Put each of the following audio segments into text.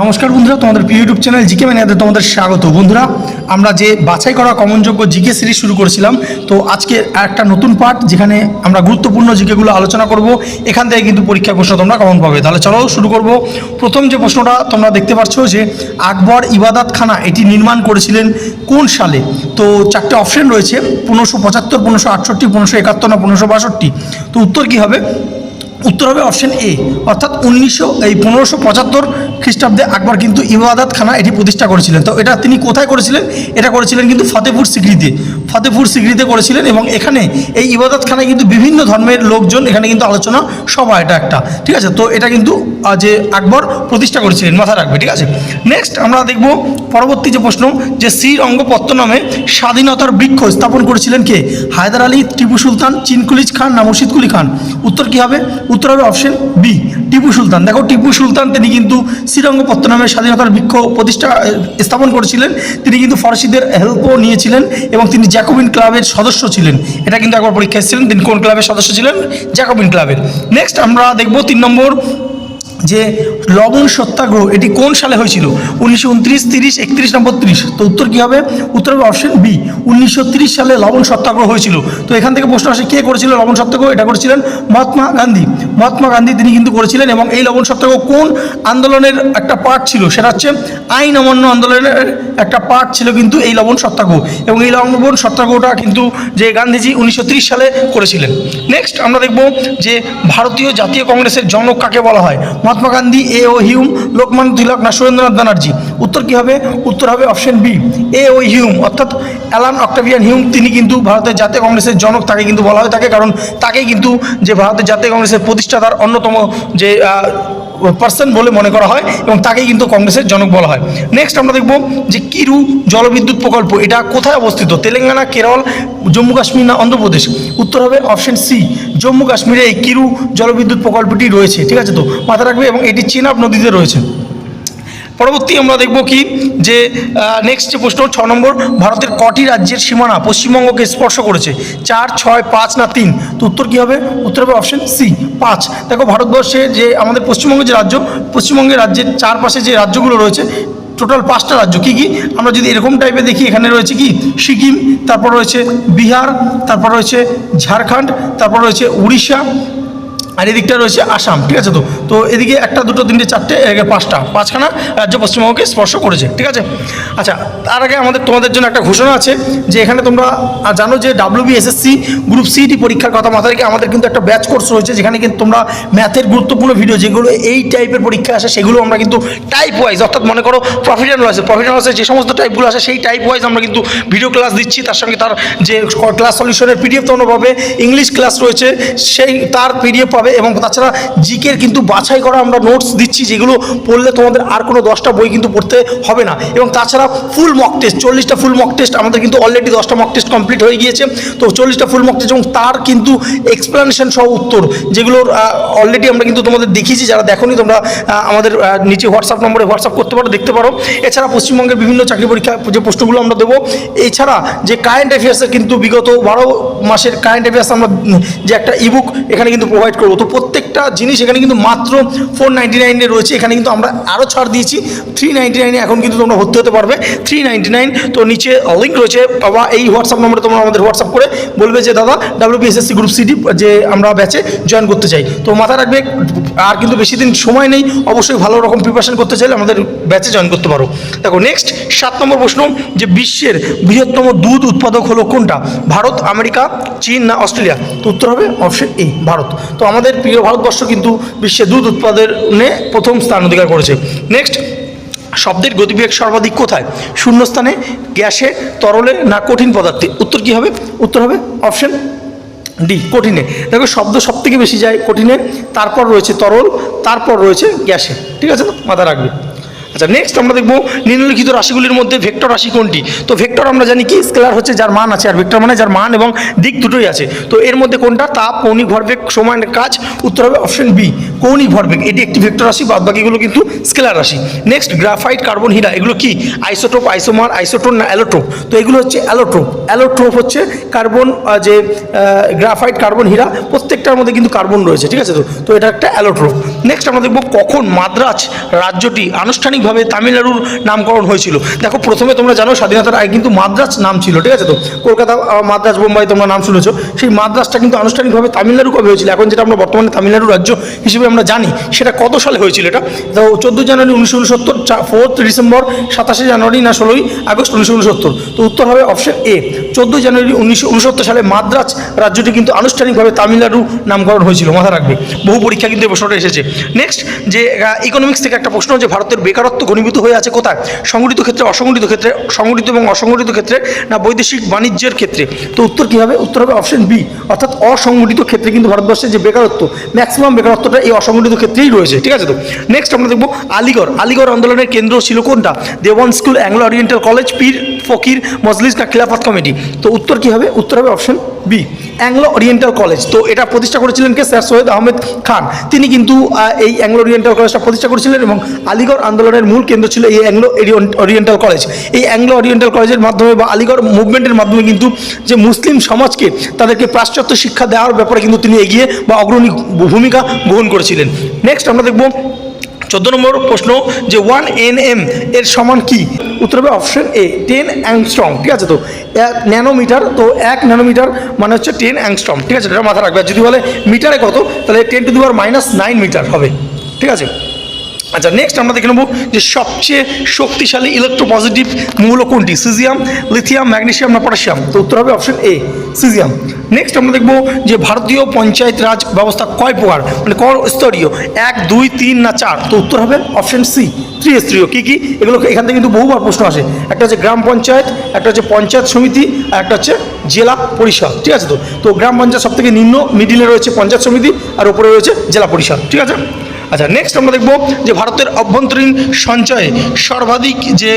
নমস্কার বন্ধুরা, তোমাদের প্রিয় ইউটিউব চ্যানেল জিকে ম্যানিয়াতে তোমাদের স্বাগত। বন্ধুরা, আমরা যে বাছাই করা কমনযোগ্য জিকে সিরিজ শুরু করেছিলাম, তো আজকে একটা নতুন পার্ট যেখানে আমরা গুরুত্বপূর্ণ জিকেগুলো আলোচনা করব। এখান থেকে কিন্তু পরীক্ষা প্রশ্ন তোমরা কমন পাবে। তাহলে চলো শুরু করব। প্রথম যে প্রশ্নটা তোমরা দেখতে পাচ্ছ যে, আকবর ইবাদাত খানা এটি নির্মাণ করেছিলেন কোন সালে? তো চারটে অপশন রয়েছে, পনেরোশো পঁচাত্তর, পনেরোশো আটষট্টি, পনেরোশো একাত্তর না পনেরোশো বাষট্টি। তো উত্তর কী হবে? উত্তর হবে অপশন এ। অর্থাৎ উনিশশো, এই পনেরোশো পঁচাত্তর খ্রিস্টাব্দে আকবর কিন্তু ইবাদাত খানা এটি প্রতিষ্ঠা করেছিলেন। তো এটা তিনি কোথায় করেছিলেন? এটা করেছিলেন কিন্তু ফতেপুর সিকরিতে ফতেপুর সিকরিতে করেছিলেন এবং এখানে এই ইবাদত খানায় কিন্তু বিভিন্ন ধর্মের লোকজন এখানে কিন্তু আলোচনা সভা, এটা একটা। ঠিক আছে? তো এটা কিন্তু যে আকবর প্রতিষ্ঠা করেছিলেন, মাথায় রাখবে, ঠিক আছে? নেক্সট আমরা দেখব পরবর্তী যে প্রশ্ন, যে শ্রীরঙ্গপত্ত নামে স্বাধীনতার বৃক্ষ স্থাপন করেছিলেন কে? হায়দার আলী, টিপু সুলতান, চিনকুলিজ খান না মুর্শিদকুলি খান? উত্তর কি হবে? উত্তর হবে অপশন বি টিপু সুলতান। দেখো, টিপু সুলতান তিনি কিন্তু শ্রীরঙ্গপত্ত নামে স্বাধীনতার বৃক্ষ প্রতিষ্ঠা স্থাপন করেছিলেন। তিনি কিন্তু ফরাসিদের হেল্পও নিয়েছিলেন এবং তিনি জ্যাকোবিন ক্লাবের সদস্য ছিলেন। এটা কিন্তু একবার পরীক্ষা এসেছিলেন তিনি কোন ক্লাবের সদস্য ছিলেন? জ্যাকোবিন ক্লাবের। নেক্সট আমরা দেখব তিন নম্বর, যে লবণ সত্যাগ্রহ, এটি কোন সালে হয়েছিল? উনিশশো উনত্রিশ, তিরিশ, একত্রিশ, নম্বর তিরিশ। তো উত্তর কী হবে? উত্তর হবে অপশন বি উনিশশো সালে লবণ সত্যাগ্রহ হয়েছিল। তো এখান থেকে প্রশ্ন আসে, কে করেছিল লবণ সত্যাগ্রহ? এটা করেছিলেন মহাত্মা গান্ধী। মহাত্মা গান্ধী তিনি কিন্তু করেছিলেন এবং এই লবণ সত্যাগ্রহ কোন আন্দোলনের একটা পার্ট ছিল? সেটা হচ্ছে আইন অমান্য আন্দোলনের একটা পার্ট ছিল কিন্তু এই লবণ সত্যাগ্রহ। এবং এই লবণ সত্যাগ্রহটা কিন্তু যে গান্ধীজি উনিশশো সালে করেছিলেন। নেক্সট আমরা দেখব যে ভারতীয় জাতীয় কংগ্রেসের জনক কাকে বলা হয়? Mahatma Gandhi, A O Hume, Lokmanya, Tilak না সুরেন্দ্রনাথ ব্যানার্জি? উত্তর কী হবে? উত্তর হবে option B A O Hume. অর্থাৎ অ্যালান অক্টাভিয়ান হিউম, তিনি কিন্তু ভারতের জাতীয় কংগ্রেসের জনক, তাকে কিন্তু বলা হয়ে থাকে কারণ তাকেই কিন্তু যে ভারতের জাতীয় কংগ্রেসের প্রতিষ্ঠাতার অন্যতম যে পার্সন বলে মনে করা হয় এবং তাকেই কিন্তু কংগ্রেসের জনক বলা হয়। নেক্সট আমরা দেখব যে কিরু জলবিদ্যুৎ প্রকল্প, এটা কোথায় অবস্থিত? তেলেঙ্গানা, কেরল, জম্মু কাশ্মীর না অন্ধ্রপ্রদেশ? উত্তর হবে অপশন সি জম্মু কাশ্মীরে এই কিরু জলবিদ্যুৎ প্রকল্পটি রয়েছে, ঠিক আছে তো? মাথা রাখবে এবং এটি চেনাব নদীতে রয়েছে। পরবর্তী আমরা দেখব কি? যে নেক্সট যে প্রশ্ন, ছ নম্বর, ভারতের কটি রাজ্যের সীমানা পশ্চিমবঙ্গকে স্পর্শ করেছে? চার, ছয়, পাঁচ না তিন? তো উত্তর কী হবে? উত্তর হবে অপশন সি পাঁচ। দেখো, ভারতবর্ষে যে আমাদের পশ্চিমবঙ্গের যে রাজ্য, পশ্চিমবঙ্গের রাজ্যের চারপাশে যে রাজ্যগুলো রয়েছে টোটাল পাঁচটা রাজ্য কী কী? আমরা যদি এরকম টাইপের দেখি, এখানে রয়েছে কি? সিকিম, তারপর রয়েছে বিহার, তারপর রয়েছে ঝাড়খণ্ড, তারপর রয়েছে উড়িষ্যা আর এদিকটা রয়েছে আসাম, ঠিক আছে তো? তো এদিকে একটা, দুটো, তিনটে, চারটে পাঁচটা, পাঁচখানা রাজ্য পশ্চিমবঙ্গকে স্পর্শ করেছে, ঠিক আছে? আচ্ছা তার আগে আমাদের তোমাদের জন্য একটা ঘোষণা আছে যে এখানে তোমরা জানো যে ডাব্লিউবি এসএসসি গ্রুপ সিটি পরীক্ষার কথা মাথায় রেখে আমাদের কিন্তু একটা ব্যাচ কোর্স রয়েছে, যেখানে কিন্তু তোমরা ম্যাথের গুরুত্বপূর্ণ ভিডিও যেগুলো এই টাইপের পরীক্ষা আসে, সেগুলো আমরা কিন্তু টাইপ ওয়াইজ অর্থাৎ মনে করো প্রফিট অ্যান্ড লসে প্রফিট অ্যান্ড লসে যে সমস্ত টাইপগুলো আসে, সেই টাইপ ওয়াইজ আমরা কিন্তু ভিডিও ক্লাস দিচ্ছি। তার সঙ্গে তার যে ক্লাস সলিউশনের পিডিএফ তোমরা পাবে ইংলিশ ক্লাস রয়েছে, সেই, তার পিডিএফ পাবে এবং তাছাড়া জিকের কিন্তু বাছাই করা আমরা নোটস দিচ্ছি, যেগুলো পড়লে তোমাদের আর কোনো দশটা বই কিন্তু পড়তে হবে না। এবং তাছাড়া ফুল মক টেস্ট চল্লিশটা ফুল মক টেস্ট আমাদের কিন্তু অলরেডি দশটা মক টেস্ট কমপ্লিট হয়ে গিয়েছে। তো চল্লিশটা ফুল মক টেস্ট এবং তার কিন্তু এক্সপ্লেনেশন সহ উত্তর, যেগুলোর অলরেডি আমরা কিন্তু তোমাদের দেখিয়েছি। যারা দেখোনি, তোমরা আমাদের নিচে হোয়াটসঅ্যাপ নম্বরে হোয়াটসঅ্যাপ করতে পারো, দেখতে পারো। এছাড়া পশ্চিমবঙ্গের বিভিন্ন চাকরি পরীক্ষা, যে প্রশ্নগুলো আমরা দেবো, এছাড়া যে কারেন্ট অ্যাফেয়ার্সের কিন্তু বিগত বারো মাসের কারেন্ট অ্যাফেয়ার্স আমরা, যে একটা ইবুক এখানে কিন্তু প্রোভাইড করব। তো প্রত্যেকটা জিনিস এখানে কিন্তু মাত্র ফোর নাইনটি নাইনে রয়েছে। এখানে কিন্তু আমরা আরও ছাড় দিয়েছি। থ্রি নাইনটি নাইনে এখন কিন্তু তোমরা ভর্তি হতে পারবে। থ্রি নাইনটি নাইন তো নিচে লিঙ্ক রয়েছে। বা এই হোয়াটসঅ্যাপ নম্বরে তোমরা আমাদের হোয়াটসঅ্যাপ করে বলবে যে, দাদা ডাব্লিউবিএসএসসি গ্রুপ সিডি যে আমরা ব্যাচে জয়েন করতে চাই। তো মাথা রাখবে, আর কিন্তু বেশি দিন সময় নেই। অবশ্যই ভালো রকম প্রিপারেশন করতে চাইলে আমাদের ব্যাচে জয়েন করতে পারো। দেখো নেক্সট সাত নম্বর প্রশ্ন, যে বিশ্বের বৃহত্তম দুধ উৎপাদক হলো কোনটা? ভারত, আমেরিকা, চীন না অস্ট্রেলিয়া? তো উত্তর হবে অপশন এ ভারত। তো আমাদের প্রিয় ভারতবর্ষ কিন্তু বিশ্বে দুধ উৎপাদনে প্রথম স্থান অধিকার করেছে। নেক্সট শব্দের গতিবেগ সর্বাধিক কোথায়? শূন্যস্থানে, গ্যাসে, তরলে না কঠিন পদার্থে? উত্তর কী হবে? উত্তর হবে অপশন ডি কঠিনে। দেখো, শব্দ সব থেকে বেশি যায় কঠিনে, তারপর রয়েছে তরল, তারপর রয়েছে গ্যাসে। ঠিক আছে তো মাথা রাখবে। আচ্ছা নেক্সট আমরা দেখব নিম্নলিখিত রাশিগুলির মধ্যে ভেক্টর রাশি কোনটি? তো ভেক্টর আমরা জানি কি? স্কেলার হচ্ছে যার মান আছে, আর ভেক্টর মানে যার মান এবং দিক দুটোই আছে। তো এর মধ্যে কোনটা? তাপ, কৌণিক ভরবেগ সমান কাজ, উত্তর হবে অপশন বি কৌণিক ভরবেগ। এটি একটি ভেক্টর রাশি বাদ বাকিগুলো কিন্তু স্কেলার রাশি। নেক্সট গ্রাফাইট কার্বন হীরা এগুলো কি? আইসোটোপ আইসোমার আইসোটোন না অ্যালোট্রোপ তো এগুলো হচ্ছে অ্যালোট্রোপ অ্যালোট্রোপ হচ্ছে কার্বন যে গ্রাফাইট কার্বন হীরা প্রত্যেকটার মধ্যে কিন্তু কার্বন রয়েছে, ঠিক আছে তো? তো এটা একটা অ্যালোট্রোপ নেক্সট আমরা দেখব কখন মাদ্রাজ রাজ্যটি আনুষ্ঠানিক আনুষ্ঠানিকভাবে তামিলনাড়ুর নামকরণ হয়েছিল। দেখো, প্রথমে তোমরা জানো স্বাধীনতার আগে কিন্তু মাদ্রাজ নাম ছিল, ঠিক আছে তো? কলকাতা মাদ্রাজ, বোম্বাই তোমরা নাম শুনেছো। সেই মাদ্রাজটা কিন্তু আনুষ্ঠানিকভাবে তামিলনাড়ু কবে হয়েছিল? এখন যেটা আমরা বর্তমানে তামিলনাড়ু রাজ্য হিসেবে আমরা জানি, সেটা কত সালে হয়েছিল এটা? তো চোদ্দোই জানুয়ারি উনিশশো উনসত্তর ফোর্থ ডিসেম্বর সাতাশে জানুয়ারি না ষোলোই আগস্ট উনিশশো উনসত্তর। তো উত্তর হবে অপশন এ চোদ্দোই জানুয়ারি উনিশশো উনসত্তর সালে মাদ্রাজ রাজ্যটি কিন্তু আনুষ্ঠানিকভাবে তামিলনাড়ু নামকরণ হয়েছিল মাথা রাখবে। বহু পরীক্ষা কিন্তু এই প্রশ্নটা এসেছে। নেক্সট যে ইকোনমিক্স থেকে একটা প্রশ্ন যে, ভারতের বেকারত্ব ঘনীভূত হয়ে আছে কোথায়? সংগঠিত ক্ষেত্রে, অসংগঠিত ক্ষেত্রে, সংগঠিত এবং অসংগঠিত ক্ষেত্রে না বৈদেশিক বাণিজ্যের ক্ষেত্রে? তো উত্তর কী হবে? উত্তর হবে অপশন বি অর্থাৎ অসংগঠিত ক্ষেত্রে কিন্তু ভারতবর্ষের যে বেকারত্ব ম্যাক্সিমাম বেকারত্বটা এই অসংগঠিত ক্ষেত্রেই রয়েছে, ঠিক আছে তো? নেক্সট আমরা দেখব আলিগড়। আলিগড় আন্দোলনের কেন্দ্র ছিল কোনটা? Dewan school, Anglo Oriental college, পীর ফকির মজলিস না খিলাফত কমিটি? তো উত্তর কী হবে? উত্তর হবে option B Anglo Oriental college. তো এটা প্রতিষ্ঠা করেছিলেন কে? স্যার সৈয়দ আহমেদ খান। তিনি কিন্তু এই অ্যাংলো ওরিয়েন্টাল কলেজটা প্রতিষ্ঠা করেছিলেন এবং আলিগড় আন্দোলনের মূল কেন্দ্র ছিল এই অ্যাংলো ওরিয়েন্টাল কলেজ এই অ্যাংলো ওরিয়েন্টাল কলেজের মাধ্যমে বা আলিগড় মুভমেন্টের মাধ্যমে কিন্তু যে মুসলিম সমাজকে তাদেরকে পাশ্চাত্য শিক্ষা দেওয়ার ব্যাপারে কিন্তু তিনি এগিয়ে বা অগ্রণী ভূমিকা গ্রহণ করেছিলেন। নেক্সট আমরা দেখব চোদ্দ নম্বর প্রশ্ন যে ওয়ান এন এম এর সমান কি? উত্তর হবে অপশন এ টেন অ্যাংস্ট্রং ঠিক আছে তো? এক ন্যানোমিটার তো এক ন্যানোমিটার মানে হচ্ছে টেন অ্যাংস্ট্রম ঠিক আছে? এটা মাথা রাখবে। যদি বলে মিটারে কত? তাহলে ten to the minus nine meter হবে, ঠিক আছে? আচ্ছা নেক্সট আমরা দেখে নেব যে সবচেয়ে শক্তিশালী ইলেকট্রোপজিটিভ মৌল কোনটি? সিজিয়াম লিথিয়াম ম্যাগনেশিয়াম না পটাশিয়াম তো উত্তর হবে অপশন এ সিজিয়াম। নেক্সট আমরা দেখব যে ভারতীয় পঞ্চায়েত রাজ ব্যবস্থা কয় প্রকার? মানে ক স্তরীয়। এক, দুই, তিন না চার? তো উত্তর হবে অপশন সি ত্রিস্তরীয়। কী কী? এগুলো এখান থেকে কিন্তু বহুবার প্রশ্ন আসে। একটা হচ্ছে গ্রাম পঞ্চায়েত, একটা হচ্ছে পঞ্চায়েত সমিতি, আর একটা হচ্ছে জেলা পরিষদ। ঠিক আছে তো? তো গ্রাম পঞ্চায়েত সব থেকে নিম্ন মিডিলে রয়েছে পঞ্চায়েত সমিতি, আর উপরে রয়েছে জেলা পরিষদ। ঠিক আছে? আচ্ছা নেক্সট আমরা দেখব যে ভারতের অভ্যন্তরীণ সঞ্চয়ে সর্বাধিক যে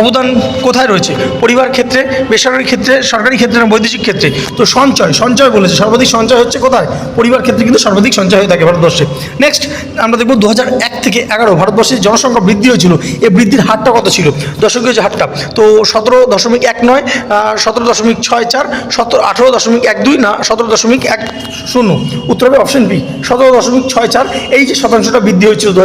অবদান কোথায় রয়েছে? পরিবার ক্ষেত্রে, বেসরকারি ক্ষেত্রে, সরকারি ক্ষেত্রে না বৈদেশিক ক্ষেত্রে? তো সঞ্চয় সঞ্চয় বলেছে। সর্বাধিক সঞ্চয় হচ্ছে কোথায়? পরিবার ক্ষেত্রে কিন্তু সর্বাধিক সঞ্চয় হয়ে থাকে ভারতবর্ষে। নেক্সট আমরা দেখব দু থেকে এগারো, ভারতবর্ষের জনসংখ্যা বৃদ্ধি হয়েছিল। এই বৃদ্ধির হারটা কত ছিল? দশকের যে হারটা। তো সতেরো দশমিক এক নয় সতেরো দশমিক ছয় চার, সতেরো, আঠেরো দশমিক এক দুই না, সতেরো দশমিক এক শূন্য। উত্তর হবে অপশন বি সতেরো দশমিক ছয় চার। এই শতাংশটা বৃদ্ধি হয়েছিল দু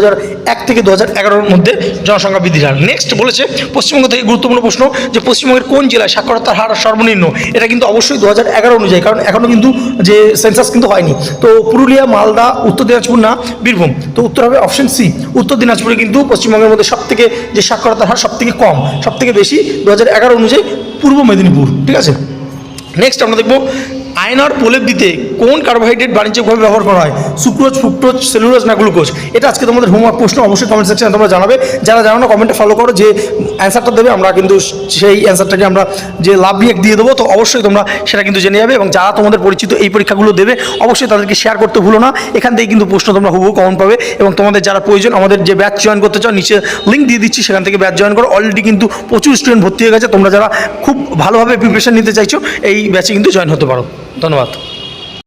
এক থেকে দু হাজার মধ্যে জনসংখ্যা বৃদ্ধির হার। নেক্সট বলেছে পশ্চিমবঙ্গ থেকে গুরুত্বপূর্ণ প্রশ্ন যে পশ্চিমবঙ্গের কোন জেলায় সাক্ষরতার হার সর্বনিম্ন? এটা কিন্তু অবশ্যই দু হাজার এগারো অনুযায়ী, কারণ এখনও কিন্তু যে সেন্সাস কিন্তু হয়নি। তো পুরুলিয়া, মালদা, উত্তর দিনাজপুর না, বীরভূম। তো উত্তর হবে অপশন সি উত্তর দিনাজপুরে কিন্তু পশ্চিমবঙ্গের মধ্যে সব থেকে যে সাক্ষরতার হার সব থেকে কম সব থেকে বেশি দু অনুযায়ী পূর্ব মেদিনীপুর। ঠিক আছে? নেক্সট আমরা দেখব আয়নার প্রলেপ দিতে কোন কার্বোহাইড্রেট বাণিজ্যিকভাবে ব্যবহার করা হয়? সুক্রোজ, ফ্রুক্টোজ, সেলুলোজ না গ্লুকোজ? এটা আজকে তোমাদের হোমওয়ার্ক প্রশ্ন। অবশ্যই কমেন্ট সেকশনে তোমরা জানাবে। যারা জানো না কমেন্টে ফলো করো যে অ্যান্সারটা দেবে। আমরা কিন্তু সেই অ্যান্সারটাকে আমরা যে লাভ রিয়েক্ট দিয়ে দেবো, তো অবশ্যই তোমরা সেটা কিন্তু জেনে যাবে। এবং যারা তোমাদের পরিচিত এই পরীক্ষাগুলো দেবে, অবশ্যই তাদেরকে শেয়ার করতে ভুলো না। এখান থেকে কিন্তু প্রশ্ন তোমরা হুবহু কমন পাবে। এবং তোমাদের যারা প্রয়োজন, আমাদের যে ব্যাচ জয়েন করতে চাও, নিচে লিঙ্ক দিয়ে দিচ্ছি, সেখান থেকে ব্যাচ জয়েন করো। অলরেডি কিন্তু প্রচুর স্টুডেন্ট ভর্তি হয়ে গেছে। তোমরা যারা খুব ভালোভাবে প্রিপারেশন নিতে চাইছো, এই ব্যাচে কিন্তু জয়েন হতে পারো। ধন্যবাদ।